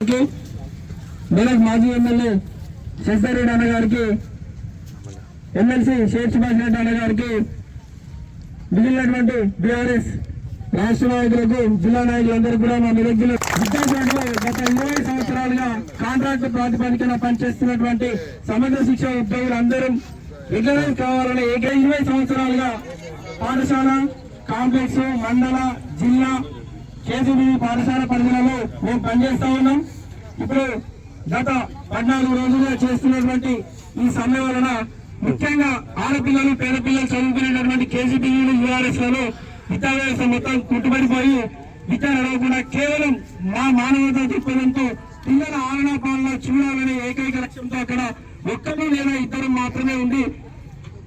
గారికి మెదక్ మాజీ ఎమ్మెల్యే శశిధరెడ్డి అన్నగారికి ఎమ్మెల్సీ షేక్ సుభాష్ రెడ్డి అన్నగారికి మిగిలినటువంటి బీఆర్ఎస్ రాష్ట్ర నాయకులకు జిల్లా నాయకులందరూ కూడా మా మెదక్ జిల్లా గత ఇరవై సంవత్సరాలుగా కాంట్రాక్ట్ ప్రాతిపదికన పనిచేస్తున్నటువంటి సమగ్ర శిక్ష ఉద్యోగులు అందరూ రెగ్యులరైజ్ కావాలని ఏక ఇరవై సంవత్సరాలుగా పాఠశాల కాంప్లెక్స్ మండల జిల్లా కేజీబీ పాఠశాల పరిధిలో మేము పనిచేస్తా ఉన్నాం. ఇప్పుడు గత పద్నాలుగు రోజులుగా చేస్తున్నటువంటి ఈ సమ్మె వలన ముఖ్యంగా ఆడపిల్లలు పేద పిల్లలు చదువుకునేటటువంటి కేసీబీలు యూఆర్ఎస్లలో విద్యా వ్యవస్థ మొత్తం కుట్టుబడిపోయి విద్య నడవకుండా కేవలం మా మానవత దృక్పథంతో పిల్లల ఆలనా పాలన చూడాలనే ఏకైక లక్ష్యంతో అక్కడ ఒక్కరు లేదా ఇద్దరు మాత్రమే ఉంది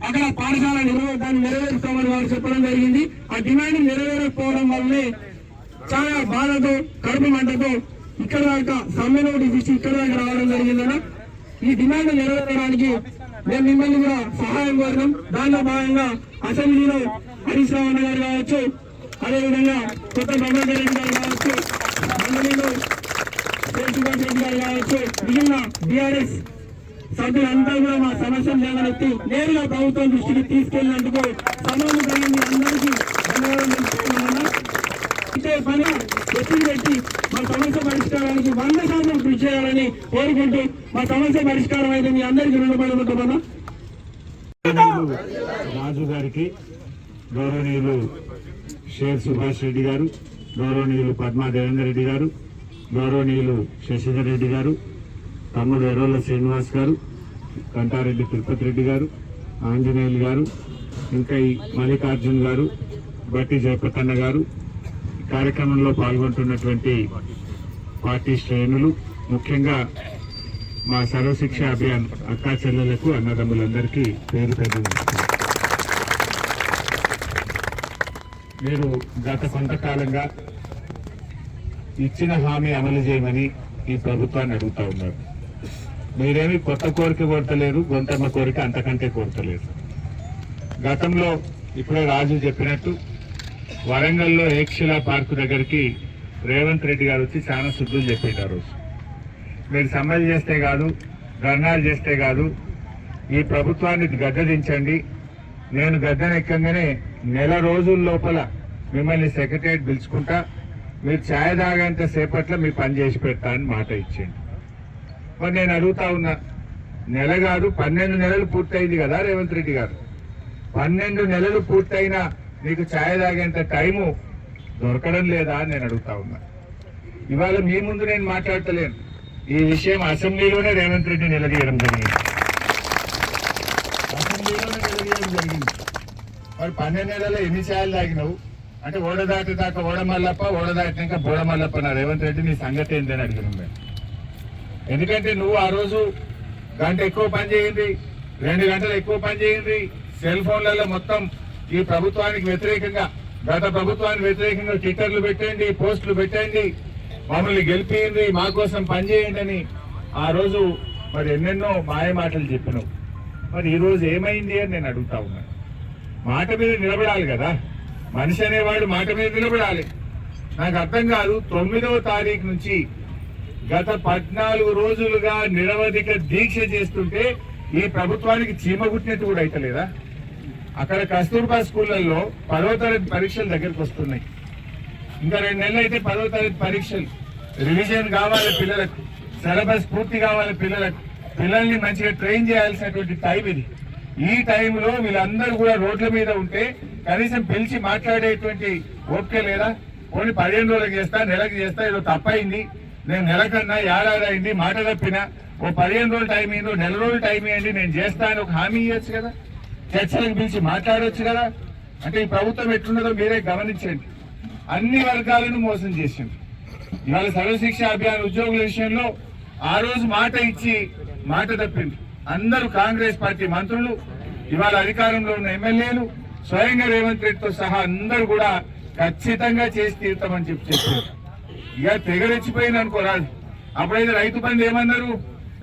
అక్కడ పాఠశాల నిర్వహణ దాన్ని నెరవేరుస్తామని వారు చెప్పడం జరిగింది. ఆ డిమాండ్ నెరవేరకపోవడం వల్లే చాలా బాధతో కడుపు మంటతో ఇక్కడ దాకా సమ్మె నోటీస్ ఇచ్చి ఇక్కడ దాకా రావడం జరిగిందన్న. ఈ డిమాండ్ నెరవేరడానికి మేము మిమ్మల్ని కూడా సహాయం కోరడం దానిలో భాగంగా అసెంబ్లీలో హరీష్ రావు అన్న గారు కావచ్చు అదేవిధంగా కొత్త ప్రభాకర్ రెడ్డి గారు కావచ్చు మండలిలో శేష్ సుభాష్ రెడ్డి గారు కావచ్చు మిగిలిన బీఆర్ఎస్ సభ్యులంతా కూడా మా సమస్యలు లేవనెత్తి నేరుగా ప్రభుత్వం దృష్టికి తీసుకెళ్ళినందుకు సమయం కలిగింది అందరికీ ధన్యవాదాలు ఇదే పని ఒత్తిడి పెట్టి మా సమస్య పరిష్కారానికి వంద శాతం కృషి చేయాలని కోరుకుంటూ మా సమస్య పరిష్కారం అయితే మీ అందరికీ రుణపడి ఉంటున్నాను రాజు గారికి గౌరవనీయులు షేర్ సుభాష్ రెడ్డి గారు గౌరవనీయులు పద్మా దేవేందర్ రెడ్డి గారు గౌరవనీయులు శశిధర్ రెడ్డి గారు తమ్ముడు ఎర్రోల శ్రీనివాస్ గారు కంటారెడ్డి తిరుపతి రెడ్డి గారు ఆంజనేయులు గారు ఇంకా ఈ మల్లికార్జున్ గారు బట్టి జయపతన్న గారు కార్యక్రమంలో పాల్గొంటున్నటువంటి పార్టీ శ్రేణులు ముఖ్యంగా మా సర్వశిక్ష అభియాన్ అక్కా చెల్లెలకు అన్నదమ్ములందరికీ పేరు పేరు మీరు గత కొంతకాలంగా ఇచ్చిన హామీ అమలు చేయమని ఈ ప్రభుత్వాన్ని అడుగుతా ఉన్నారు. మీరేమి కొత్త కోరిక కోరతలేరు గొంతమ్మ కోరిక అంతకంటే కోరతలేరు గతంలో ఇప్పుడే రాజు చెప్పినట్టు వరంగల్లో ఏక్షిలా పార్కు దగ్గరికి రేవంత్ రెడ్డి గారు వచ్చి చాలా శుద్ధులు చెప్పిండు ఆ రోజు. మీరు సమ్మెలు చేస్తే కాదు ధర్నాలు చేస్తే కాదు ఈ ప్రభుత్వాన్ని గద్దదించండి నేను గద్దెనెక్కంగానే నెల రోజుల లోపల మిమ్మల్ని సెక్రటరియట్ పిలుచుకుంటా మీరు ఛాయ్ తాగేంత సేపట్లో మీ పని చేసి పెడతా అని మాట ఇచ్చింది మరి నేను అడుగుతా ఉన్నా నెల కాదు పన్నెండు నెలలు పూర్తయింది కదా రేవంత్ రెడ్డి గారు. పన్నెండు నెలలు పూర్తయినా నీకు ఛాయ్ తాగేంత టైము దొరకడం లేదా అని నేను అడుగుతా ఉన్నా. ఇవాళ మీ ముందు నేను మాట్లాడతలేను. ఈ విషయం అసెంబ్లీలోనే రేవంత్ రెడ్డి నిలదీయడం జరిగింది. అసెంబ్లీలోనే నిలదీయడం జరిగింది. మరి పన్నెండు నెలల్లో ఎన్ని ఛాయలు తాగినావు? అంటే ఓడదాటి దాకా ఓడమల్లప్ప ఓడదాటినాక బోడమల్లప్ప నా రేవంత్ రెడ్డి నీ సంగతి ఏంటని అడిగినాం మేము. ఎందుకంటే నువ్వు ఆ రోజు గంట ఎక్కువ పని చేయండి రెండు గంటలు ఎక్కువ పని చేయండి సెల్ ఫోన్లలో మొత్తం ఈ ప్రభుత్వానికి వ్యతిరేకంగా గత ప్రభుత్వానికి వ్యతిరేకంగా ట్విట్టర్లు పెట్టండి పోస్టులు పెట్టండి మమ్మల్ని గెలిపియండి మా కోసం పనిచేయండి అని ఆ రోజు మరి ఎన్నెన్నో మాయ మాటలు చెప్పినావు. మరి ఈరోజు ఏమైంది అని నేను అడుగుతా ఉన్నాను మాట మీద నిలబడాలి కదా. మనిషి అనేవాడు మాట మీద నిలబడాలి. నాకు అర్థం కాదు తొమ్మిదవ తారీఖు నుంచి గత పద్నాలుగు రోజులుగా నిరవధిక దీక్ష చేస్తుంటే ఈ ప్రభుత్వానికి చీమ గుట్టినట్టు కూడా అయితలేదా? అక్కడ కస్తూర్బా స్కూళ్ళల్లో పదవ తరగతి పరీక్షలు దగ్గరకు వస్తున్నాయి. ఇంకా రెండు నెలలు అయితే పదవ తరగతి పరీక్షలు రివిజన్ కావాలి పిల్లలకు సిలబస్ పూర్తి కావాలి పిల్లలకు పిల్లల్ని మంచిగా ట్రైన్ చేయాల్సినటువంటి టైం ఇది. ఈ టైంలో వీళ్ళందరూ కూడా రోడ్ల మీద ఉంటే కనీసం పిలిచి మాట్లాడేటువంటి ఓపిక లేదా? ఓన్లీ పదిహేను రోజులకు చేస్తా నెలకు చేస్తా ఏదో తప్పైంది. నేను నెలకన్నా ఏడాది అయింది మాట తప్పినా. ఓ పదిహేను రోజులు టైం అయిందో నెల రోజులు టైం ఇవ్వండి నేను చేస్తా అని ఒక హామీ ఇవ్వచ్చు కదా? చర్చలకు పిలిచి మాట్లాడవచ్చు కదా? అంటే ఈ ప్రభుత్వం ఎట్లున్నదో మీరే గమనించండి. అన్ని వర్గాలను మోసం చేసింది. ఇవాళ సర్వశిక్ష అభియాన్ ఉద్యోగుల విషయంలో ఆ రోజు మాట ఇచ్చి మాట తప్పింది. అందరూ కాంగ్రెస్ పార్టీ మంత్రులు ఇవాళ అధికారంలో ఉన్న ఎమ్మెల్యేలు స్వయంగా రేవంత్ రెడ్డితో సహా అందరూ కూడా ఖచ్చితంగా చేసి తీరుతామని చెప్పి చెప్పారు. ఇక తెగరెచ్చిపోయింది అనుకోరాదు అప్పుడైతే రైతు బంధు ఏమన్నారు?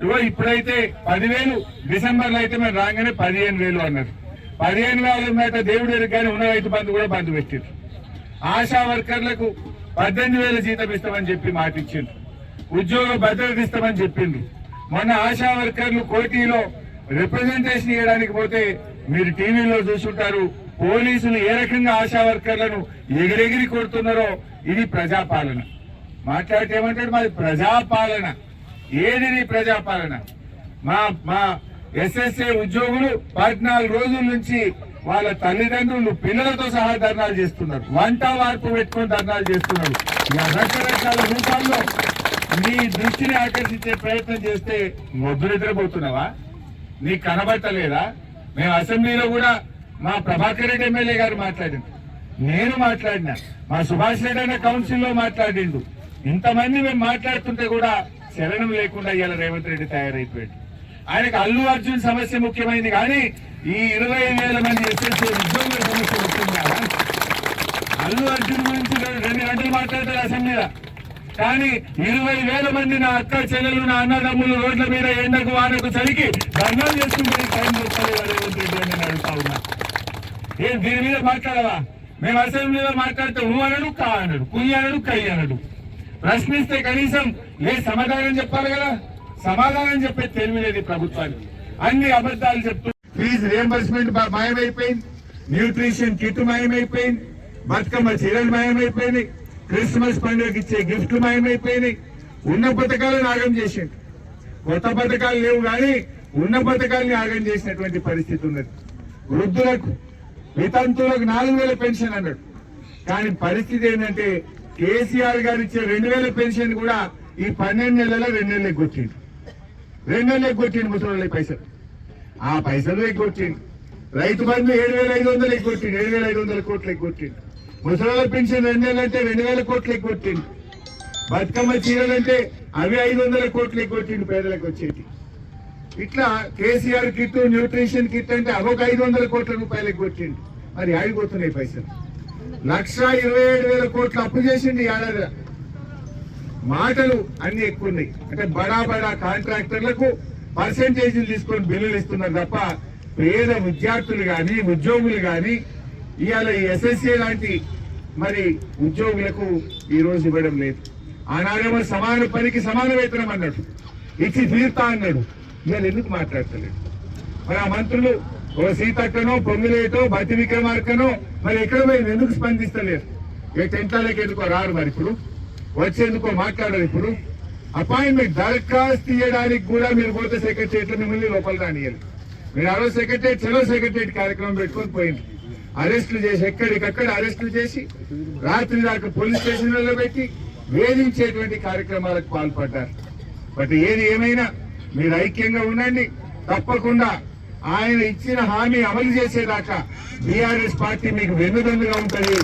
ఇవో ఇప్పుడైతే పదివేలు డిసెంబర్లో అయితే మేము రాగానే పదిహేను వేలు అన్నారు. పదిహేను వేల మీద దేవుడి కానీ ఉన్న రైతు బంధు కూడా బంధు పెట్టారు ఆశా వర్కర్లకు పద్దెనిమిది వేల జీతం ఇస్తామని చెప్పి మాట ఇచ్చిండ్రు. ఉద్యోగ భద్రత ఇస్తామని చెప్పిండ్రు. మొన్న ఆశా వర్కర్లు కోటీలో రిప్రజెంటేషన్ ఇవ్వడానికి పోతే మీరు టీవీలో చూసుంటారు పోలీసులు ఏ రకంగా ఆశా వర్కర్లను ఎగిరెగిరి కొడుతున్నారో ఇది ప్రజాపాలన. మాట్లాడితే ఏమంటాడు? మాది ప్రజాపాలన. ఏది నీ ప్రజాపాలన? మా మా ఎస్ఎస్ఏ ఉద్యోగులు పద్నాలుగు రోజుల నుంచి వాళ్ళ తల్లిదండ్రులు పిల్లలతో సహా ధర్నాలు చేస్తున్నారు. వంట వార్పు పెట్టుకొని ధర్నాలు చేస్తున్నారు. రకరకాల రూపాల్లో నీ దృష్టిని ఆకర్షించే ప్రయత్నం చేస్తే మొద్దు నిద్రపోతున్నావా నీకు కనబట్టలేదా మేము అసెంబ్లీలో కూడా మా ప్రభాకర్ రెడ్డి ఎమ్మెల్యే గారు మాట్లాడిండు నేను మాట్లాడినా. మా సుభాష్ రెడ్డి అన్న కౌన్సిల్లో మాట్లాడిండు. ఇంతమంది మేము మాట్లాడుతుంటే కూడా శరణం లేకుండా ఇవాళ రేవంత్ రెడ్డి తయారైపోయాడు. ఆయనకు అల్లు అర్జున్ సమస్య ముఖ్యమైనది కానీ ఈ ఇరవై వేల మంది ఎస్ఎస్సీ ఉద్యోగుల సమస్య ముఖ్యం కాదా అల్లు అర్జున్ గురించి రెండు గంటలు మాట్లాడతారు అసెంబ్లీలో. కానీ ఇరవై వేల మంది నా అక్క చెల్లెలు నా అన్నదమ్ములు రోడ్ల మీద ఎండకు వానకు చలికి ధర్నాలు చేసుకుంటే టైం దొరకలేదు రేవంత్ రెడ్డి అని అడుగుతా ఉన్నా. ఏం దీని మీద మాట్లాడవా? మేము అసెంబ్లీలో మాట్లాడితే ఊ అనడు కా అనడు కుయ్యి అనడు అనడు. ప్రశ్నిస్తే కనీసం ఏ సమాధానం చెప్పాలి కదా? సమాధానం చెప్పే తెలివి లేదు ప్రభుత్వానికి. అన్ని అబద్ధాలు చెప్తూ ఫీజు రియంబర్స్మెంట్ మాయమైపోయింది. న్యూట్రిషన్ కిట్ మాయమైపోయింది. బతుకమ్మ చీరలు మాయమైపోయినాయి. క్రిస్మస్ పండుగకి ఇచ్చే గిఫ్ట్లు మాయమైపోయినాయి. ఉన్న పథకాలను ఆగం చేసిండు. కొత్త పథకాలు లేవు కానీ ఉన్న పథకాలని ఆగం చేసినటువంటి పరిస్థితి ఉన్నది. వృద్ధులకు వితంతులకు నాలుగు వేల పెన్షన్ అన్నాడు. కానీ పరిస్థితి ఏంటంటే కేసీఆర్ గారు ఇచ్చే రెండు వేల పెన్షన్ కూడా ఈ పన్నెండు నెలల రెండు నెలలు వచ్చింది రెండు నెలలు ఎగ్గొచ్చిండు ముసలి పైసలు. ఆ పైసలు ఎగ్గొచ్చిండు రైతు బంధు ఏడు వేల ఐదు వందలు ఎగ్గొట్టిండు ఏడు వేల ఐదు వందల కోట్లు ఎగ్గొట్టిండు ముసలి పెన్షన్ రెండు వేలు అంటే రెండు వేల కోట్లు ఎగ్గొట్టిండు బతుకమ్మ చీరలంటే అవి ఐదు వందల కోట్లు ఎగ్గొట్టిండు పేదలకు వచ్చేటి. ఇట్లా కేసీఆర్ కిట్ న్యూట్రిషన్ కిట్ అంటే అవొక ఐదు వందల కోట్ల రూపాయలకు కొట్టిండు. మరి ఆడిపోతున్నాయి పైసలు. లక్ష ఇరవై ఏడు వేల కోట్లు అప్పు చేసిండు ఈ ఏడాది మాటలు అన్ని ఎక్కువ ఉన్నాయి అంటే బడా బడా కాంట్రాక్టర్లకు పర్సెంటేజీలు తీసుకొని బిల్లులు ఇస్తున్నారు తప్ప పేద విద్యార్థులు కానీ ఉద్యోగులు కానీ ఇవాళ ఈ ఎస్ఎస్సీ లాంటి మరి ఉద్యోగులకు ఈ రోజు ఇవ్వడం లేదు. ఆనాడేమో సమాన పనికి సమాన వేతనం అన్నాడు. ఇచ్చి తీర్తా అన్నాడు. ఇవాళ ఎందుకు మాట్లాడతలేదు? మరి ఆ మంత్రులు ఓ సీతక్కనో పొంగులేటో బతి విక్రమార్కనో మరి ఎక్కడ పోయింది? ఎందుకు స్పందిస్తలేరు ఏ టెంట్లకి ఎందుకో రారు మరి ఇప్పుడు? వచ్చేందుకో మాట్లాడరు ఇప్పుడు. అపాయింట్మెంట్ దరఖాస్తు ఇవ్వడానికి కూడా మీరు పోతే సెక్రటరియట్ మిమ్మల్ని లోపల రానియాలి మీరు ఆ రోజు సెక్రటరియట్ చలో సెక్రటరియట్ కార్యక్రమం పెట్టుకొని పోయింది అరెస్టులు చేసి ఎక్కడికక్కడ అరెస్టులు చేసి రాత్రి దాకా పోలీస్ స్టేషన్లలో పెట్టి వేధించేటువంటి కార్యక్రమాలకు పాల్పడ్డారు. బట్ ఏది ఏమైనా మీరు ఐక్యంగా ఉండండి. తప్పకుండా ఆయన ఇచ్చిన హామీ అమలు చేసేదాకా బీఆర్ఎస్ పార్టీ మీకు వెన్నుదన్నుగా ఉంటుంది.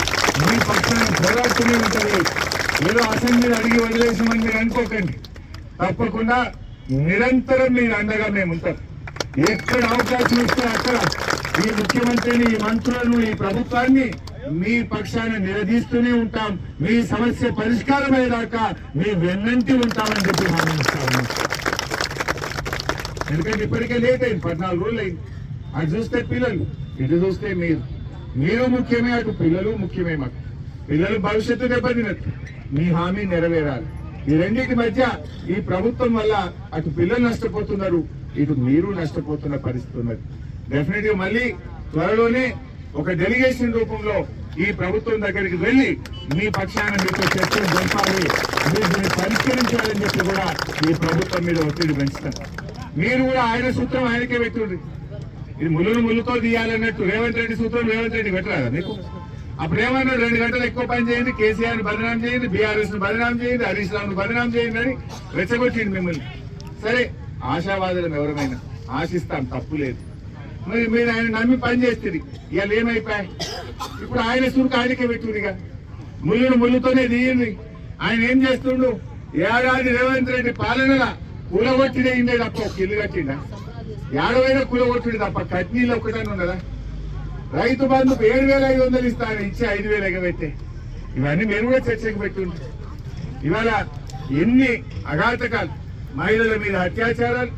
మీ పక్షాన్ని పోరాడుతూనే ఉంటుంది. ఏదో అసెంబ్లీని అడిగి వదిలేసామని మీరు అనుకోకండి తప్పకుండా నిరంతరం మీరు అండగా మేము ఉంటాం. ఎక్కడ అవకాశం ఇస్తే అక్కడ ఈ ముఖ్యమంత్రిని ఈ మంత్రులను ఈ ప్రభుత్వాన్ని మీ పక్షాన్ని నిలదీస్తూనే ఉంటాం. మీ సమస్య పరిష్కారమయ్యేదాకా మీ వెన్నంటి ఉంటామని చెప్పి హామీ ఎందుకంటే ఇప్పటికే లేట్ అయింది పద్నాలుగు రోజులు అయింది. అటు చూస్తే పిల్లలు ఇటు చూస్తే మీరు. మీరు ముఖ్యమే అటు పిల్లలు ముఖ్యమే మాకు. పిల్లలు భవిష్యత్తు దెబ్బతినట్టు మీ హామీ నెరవేరాలి. ఈ రెండింటి మధ్య ఈ ప్రభుత్వం వల్ల అటు పిల్లలు నష్టపోతున్నారు ఇటు మీరు నష్టపోతున్న పరిస్థితి ఉన్నది. డెఫినెట్గా మళ్ళీ త్వరలోనే ఒక డెలిగేషన్ రూపంలో ఈ ప్రభుత్వం దగ్గరికి వెళ్ళి మీ పక్షాన మీతో చర్చలు జరపాలి మీరు దీన్ని పరిష్కరించాలని చెప్పి కూడా ఈ ప్రభుత్వం మీద ఒత్తిడి పెంచుతారు మీరు కూడా ఆయన సూత్రం ఆయనకే పెట్టుండ్రి. ఇది ములును ములుతో తీయాలన్నట్టు రేవంత్ రెడ్డి సూత్రం రేవంత్ రెడ్డి పెట్టరాదా మీకు? అప్పుడు ఏమన్నా రెండు గంటలు ఎక్కువ పని చేయండి కేసీఆర్ బదనాం చేయండి బీఆర్ఎస్ను బదనాం చేయండి హరీష్ రావు బదనాం చేయండి అని రెచ్చగొట్టింది మిమ్మల్ని. సరే ఆశావాదులం ఎవరమైనా ఆశిస్తాం తప్పు లేదు. మరి మీరు ఆయన నమ్మి పని చేస్తుంది ఇవాళ ఏమైపోయాయి ఇప్పుడు ఆయన సురుకు ఆయనకే పెట్టుడిగా ముళ్ళును ముళ్ళుతోనే దిగింది ఆయన ఏం చేస్తుండు? ఏడాది రేవంత్ రెడ్డి పాలనలా కూలగొట్టిడే ఇండే తప్ప ఒక ఇల్లు కట్టిండా? ఏడవైనా కూలగొట్టుడు తప్ప కట్నీళ్ళు ఒక్కటని ఉన్నదా? రైతు బంధుకు ఏడు వేల ఐదు వందలు ఇస్తాను ఇచ్చి ఐదు వేలు ఎగబెట్టే. ఇవన్నీ మీరు కూడా చర్చకు పెట్టుండ్రు ఇవాళ ఎన్ని అఘాతకాలు మహిళల మీద అత్యాచారాలు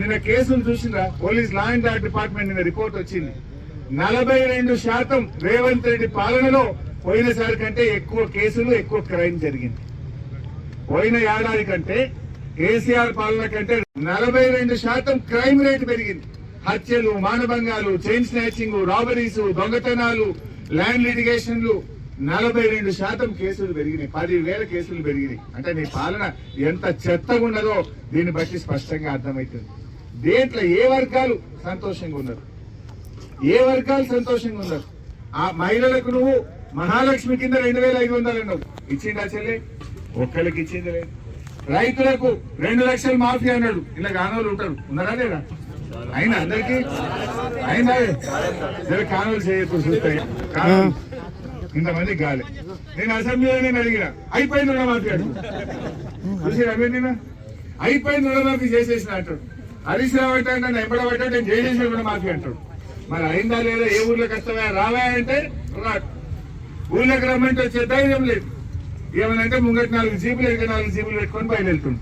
నిన్న కేసులు చూసినా police law and order department నిన్న రిపోర్ట్ వచ్చింది. నలభై రెండు శాతం రేవంత్ రెడ్డి పాలనలో పోయినసారి కంటే ఎక్కువ కేసులు ఎక్కువ క్రైమ్ జరిగింది. పోయిన ఏడాది కంటే కేసీఆర్ పాలన కంటే నలభై రెండు శాతం క్రైమ్ రేట్ పెరిగింది. హత్యలు మానభంగాలు చైన్ స్నాచింగ్ రాబరీస్ దొంగతనాలు ల్యాండ్ లిటిగేషన్లు నలభై రెండు శాతం కేసులు పెరిగినాయి. పదివేల కేసులు పెరిగినాయి. అంటే నీ పాలన ఎంత చెత్తగా ఉన్నదో దీన్ని బట్టి స్పష్టంగా అర్థమవుతుంది. దేంట్లో ఏ వర్గాలు సంతోషంగా ఉన్నారు? ఏ వర్గాలు సంతోషంగా ఉన్నారు? ఆ మహిళలకు నువ్వు మహాలక్ష్మి కింద రెండు వేల ఐదు వందలు అన్నావు. ఇచ్చిండా చెల్లె? ఒక్కరికి ఇచ్చింది లేదు. రైతులకు రెండు లక్షలు మాఫీ అన్నాడు. ఇలా గానోళ్ళు ఉంటారు. ఉన్నారా లేదా? అయినా అందరికి అయినా జర కానోళ్ళు చేయొచ్చు ఇంతమంది గాలి. నేను అసెంబ్లీలో నేను అడిగిన అయిపోయింది రుణమాఫీ చూసి రవి అయిపోయింది రుణమాఫీ చేసేసిన అంటాడు హరీష్ రావు అంటే నన్ను ఎంబడబట్టాడు నేను చేసేసిన రుణమాఫీ అంటాడు. మరి అయిందా లేదా ఏ ఊర్లో కష్టమే? రావా అంటే రాదు ఊళ్ళోకి రమ్మంటే వచ్చే ధైర్యం లేదు. ఏమనంటే ముంగటి నాలుగు జీపులు ఇరవై నాలుగు జీపులు పెట్టుకొని బయలుదేరుతుంది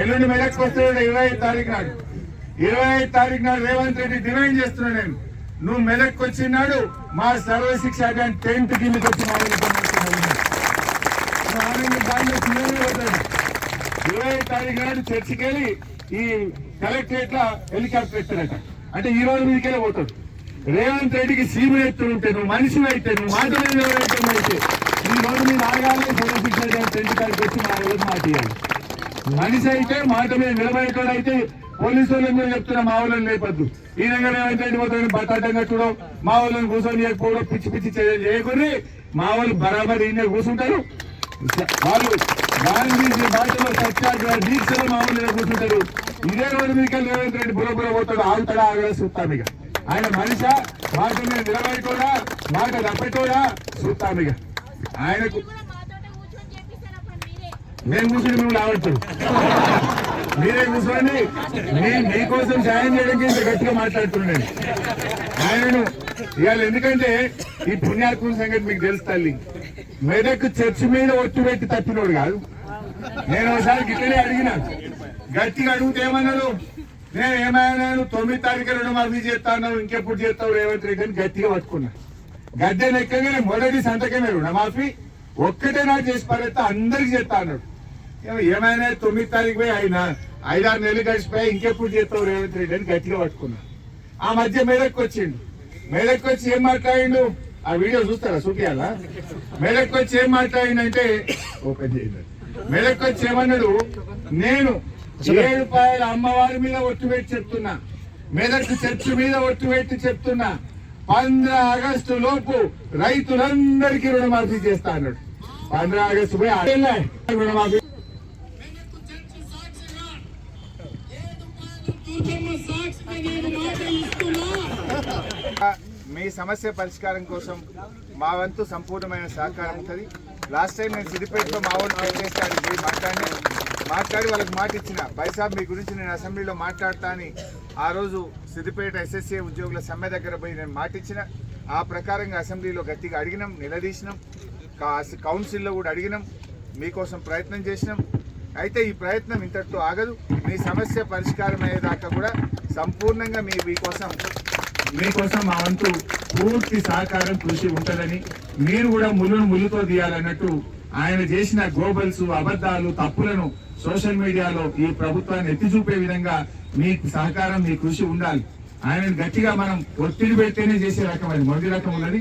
ఎల్లుండి మెదక్కి వస్తాడు ఇరవై ఐదు తారీఖు నాడు. ఇరవై ఐదు తారీఖు నాడు రేవంత్ రెడ్డి డిమాండ్ చేస్తున్నా నేను. నువ్వు మెదక్కి వచ్చినాడు మా సర్వశిక్ష అభియాన్ టెన్త్ కిందకి వచ్చి ఇరవై తారీఖు నాడు చర్చికి వెళ్ళి ఈ కలెక్టరేట్లో హెలికాప్టర్ ఎత్తారట. అంటే ఈ రోజు మీదకెళ్ళి పోతాడు. రేవంత్ రెడ్డికి సీమ ఎత్తులు ఉంటే నువ్వు మనిషి అయితే నువ్వు మాట మీద అయితే ఈ రోజు మీరు ఆగాలి సర్వశిక్ష అభియాన్ టెన్త్ కాడికి వచ్చి మా రోజు మాట ఇవ్వాలి మనిషి అయితే మాట మీద నిలబడేటోడైతే అయితే పోలీసు వాళ్ళని కూడా చెప్తున్నా? మా వాళ్ళని లేపద్దు. ఈ రంగం ఏమైతే పోతాడు బతాటంగా చూడవు మా వాళ్ళని కూర్చొని చేయకపోవడం పిచ్చి పిచ్చి చేయకుని మా వాళ్ళు బరాబర్ ఈయన కూర్చుంటారు. వాళ్ళు గాంధీజీ బాటలో సత్యాగ్రహ దీక్షలో మా వాళ్ళు కూర్చుంటారు. ఇదే రోజు మీకు రేవంత్ రెడ్డి బుర్ర పోతాడు ఆగుతాడా ఆగడా చూస్తాం ఇక. ఆయన మనిష మాట మీద నిలబడితోడా మాట తప్పటోడా చూస్తాం ఇక. ఆయనకు మేము కూర్చుని మేము రావచ్చు మీరే కూర్చోండి నేను మీకోసం సాయం చేయడానికి ఇంత గట్టిగా మాట్లాడుతున్నాను. ఆయనను ఇవాళ ఎందుకంటే ఈ పుణ్యాత్మ సంగతి మీకు తెలుసు తల్లి. మెదక్ చర్చి మీద ఒట్టు పెట్టి తప్పినోడు కాదు. నేను ఒకసారి గిట్టనే అడిగినా. గట్టిగా అడిగితే ఏమన్నాడు? నేను ఏమైనాను తొమ్మిది తారీఖు రుణమాఫీ చేస్తాను ఇంకెప్పుడు చేస్తావు రేవంత్ రెడ్డి అని గట్టిగా పట్టుకున్నా. గద్దె లెక్కగానే మొదటి సంతకమే రుణమాఫీ. ఒక్కటే నాకు చేసి పడేస్తా అందరికి చేస్తా అన్నాడు. ఏమైనా తొమ్మిది తారీఖు పోయి అయినా ఐదారు నెలలు గడిచిపోయి ఇంకెప్పుడు చేస్తావు రేవంత్ రెడ్డి అని గట్టిగా పట్టుకున్నా. ఆ మధ్య మేదక్కి వచ్చిండు. మేదక్కి వచ్చి ఏం మాట్లాడిండు? ఆ వీడియో చూస్తారా చూపియాలా మేదక్కి వచ్చి ఏం మాట్లాడిండంటే ఓపెన్ చేయండి. మేదక్కి వచ్చి ఏమన్నాడు? నేను ఏడు రూపాయల అమ్మవారి మీద ఒట్టు పెట్టి చెప్తున్నా. మెదక్ చర్చి మీద ఒట్టు పెట్టి చెప్తున్నా. పంద్ర ఆగస్టు లోపు రైతులందరికీ రుణమాఫీ చేస్తా అన్నాడు. పంద్ర ఆగస్టు పోయి రుణమాఫీ సమస్య పరిష్కారం కోసం మా వంతు సంపూర్ణమైన సహకారం ఉంటుంది. లాస్ట్ టైం నేను సిద్దిపేటలో మా వాళ్ళు ట్రై చేస్తాను మాట్లాడి మాట్లాడి వాళ్ళకి మాట ఇచ్చిన. బైసాబ్ మీ గురించి నేను అసెంబ్లీలో మాట్లాడతా అని ఆ రోజు సిద్దిపేట ఎస్ఎస్ఏ ఉద్యోగుల సమ్మె దగ్గర పోయి నేను మాట ఇచ్చిన. ఆ ప్రకారంగా అసెంబ్లీలో గట్టిగా అడిగినాం నిలదీసినాం. కౌన్సిల్లో కూడా అడిగినాం. మీకోసం ప్రయత్నం చేసినాం. అయితే ఈ ప్రయత్నం ఇంతటితో ఆగదు. మీ సమస్య పరిష్కారం అయ్యేదాకా కూడా సంపూర్ణంగా మీ మీకోసం మీకోసం మా వంతు పూర్తి సహకారం కృషి ఉంటుందని మీరు కూడా ముళ్ళును ముళ్ళుతో తీయాలన్నట్టు ఆయన చేసిన గోబల్స్ అబద్ధాలు తప్పులను సోషల్ మీడియాలో ఈ ప్రభుత్వాన్ని ఎత్తి చూపే విధంగా మీ సహకారం మీ కృషి ఉండాలి. ఆయనను గట్టిగా మనం ఒత్తిడి పెడితేనే చేసే రకం అది. మొదటి రకం ఉన్నది.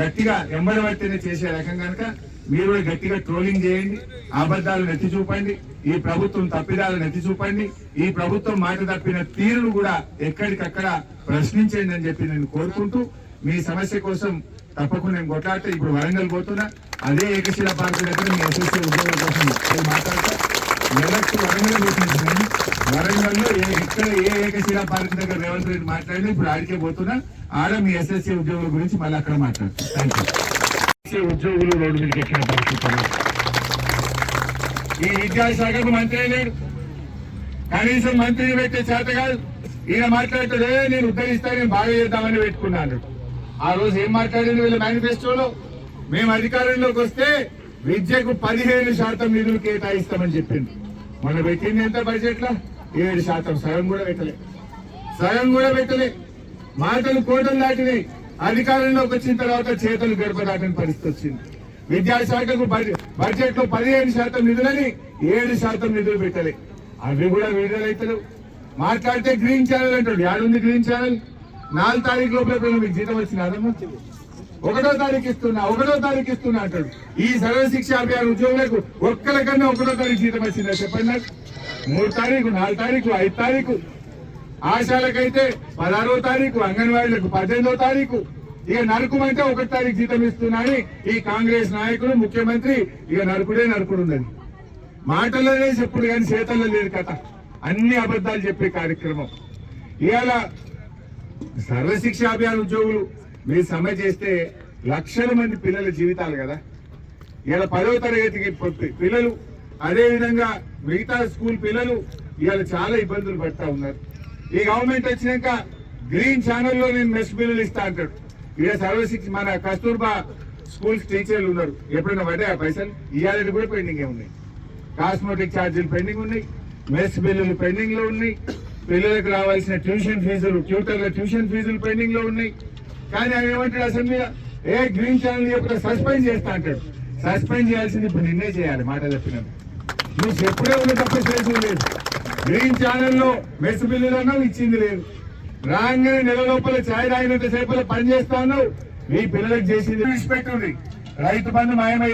గట్టిగా ఎంబడబడితేనే చేసే రకం కనుక మీరు కూడా గట్టిగా ట్రోలింగ్ చేయండి అబద్ధాలు నెత్తి చూపండి ఈ ప్రభుత్వం తప్పిదాలు నెత్తి చూపండి ఈ ప్రభుత్వం మాట తప్పిన తీరును కూడా ఎక్కడికక్కడ ప్రశ్నించండి అని చెప్పి నేను కోరుకుంటూ మీ సమస్య కోసం తప్పకుండా నేను కొట్లాడితే ఇప్పుడు వరంగల్ పోతున్నా. అదే ఏకశిల పార్క్ దగ్గర మీ ఎస్ఎస్సీ ఉద్యోగుల కోసం మాట్లాడతా. ఎలక్ట్ వరంగల్ పోతున్నాను వరంగల్లో ఎక్కడ ఏ ఏకశిల పార్క్ దగ్గర రేవంత్ రెడ్డి మాట్లాడినా ఇప్పుడు ఆడికే పోతున్నా. ఆడ మీ ఎస్ఎస్సీ ఉద్యోగుల గురించి మళ్ళీ అక్కడ మాట్లాడతాను థ్యాంక్ యూ ఉద్యోగులు రోడ్డు మీదకి ఎక్కిన పరిస్థితులు. ఈ విద్యాశాఖకు మంత్రి లేడు కనీసం మంత్రిని పెట్టే చేత కాదు. ఈయన మాట్లాడుతాడే నేను ఉద్ధరిస్తా నేను బాగా చేద్దామని పెట్టుకున్నాను. ఆ రోజు ఏం మాట్లాడింది వీళ్ళ మేనిఫెస్టోలో? మేము అధికారంలోకి వస్తే విద్యకు పదిహేను శాతం నిధులు కేటాయిస్తామని చెప్పింది మన పెట్టింది ఎంత బడ్జెట్లో ఏడు శాతం. సగం కూడా పెట్టలే. సగం కూడా పెట్టలే. మాటలు కోటలు దాటినాయి. అధికారంలోకి వచ్చిన తర్వాత చేతులు గడప పరిస్థితి వచ్చింది. విద్యాశాఖకు బడ్జెట్లో పదిహేను శాతం నిధులని ఏడు శాతం నిధులు పెట్టలే. అవి కూడా విడుదలైతలు మాట్లాడితే గ్రీన్ ఛానల్ అంటాడు. యాడుంది గ్రీన్ ఛానల్ నాలుగు తారీఖు లోపల మీకు జీతం వచ్చిన అదమ్మా? ఒకటో తారీఖు ఇస్తున్నా ఒకటో తారీఖు ఇస్తున్నా అంటాడు. ఈ సర్వ శిక్ష అభియాన్ ఉద్యోగులకు ఒక్కరికన్నా ఒకటో తారీఖు జీతం వచ్చిందా చెప్పండి నాకు. మూడు తారీఖు నాలుగు తారీఖు ఐదు తారీఖు. ఆశాలకైతే పదహారో తారీఖు అంగన్వాడీలకు పద్దెనిమిదో తారీఖు. ఇక నరకమంటే ఒకటి తారీఖు జీతం ఇస్తున్నాని ఈ కాంగ్రెస్ నాయకులు ముఖ్యమంత్రి ఇక నరకుడే నరుకుడు ఉన్నది. మాటల్లోనే చెప్పుడు కానీ చేతల్లో లేదు కథ. అన్ని అబద్ధాలు చెప్పే కార్యక్రమం. ఇవాళ సర్వశిక్ష అభియాన్ ఉద్యోగులు మీరు సమ్మె చేస్తే లక్షల మంది పిల్లల జీవితాలు కదా. ఇవాళ పదవ తరగతికి పిల్లలు అదే విధంగా మిగతా స్కూల్ పిల్లలు ఇవాళ చాలా ఇబ్బందులు పడతా ఉన్నారు. ఈ గవర్నమెంట్ వచ్చినాక గ్రీన్ ఛానల్లో నేను మెస్ బిల్లులు ఇస్తా అంటాడు. ఇక సర్వశిక్ష మన కస్తూర్బా స్కూల్స్ టీచర్లు ఉన్నారు. ఎప్పుడైనా పడ్డాయా పైసలు? ఇవాళ కూడా పెండింగ్ ఉన్నాయి. కాస్మెటిక్ ఛార్జీలు పెండింగ్ ఉన్నాయి. మెస్ బిల్లులు పెండింగ్లో ఉన్నాయి. పిల్లలకు రావాల్సిన ట్యూషన్ ఫీజులు ట్యూటర్ల ట్యూషన్ ఫీజులు పెండింగ్లో ఉన్నాయి. కానీ ఆయన ఏమంటాడు అసెంబ్లీలో ఏ గ్రీన్ ఛానల్ యొక్క సస్పెండ్ చేస్తా అంటాడు. సస్పెండ్ చేయాల్సింది ఇప్పుడు నిన్నే చేయాలి మాట చెప్పినాను నువ్వు చెప్పుడే ఉంది తప్ప చేసింది లేదు. గ్రీన్ ఛానల్లో మెస్ బిల్లులను ఇచ్చింది లేదు. రాగానే నెల లోపల ఛాయ్ తాగినంత సేపల పని చేస్తాను మీ పిల్లలకు చేసింది. విడిచిపెట్టుంది. రైతు బంధు మాయమై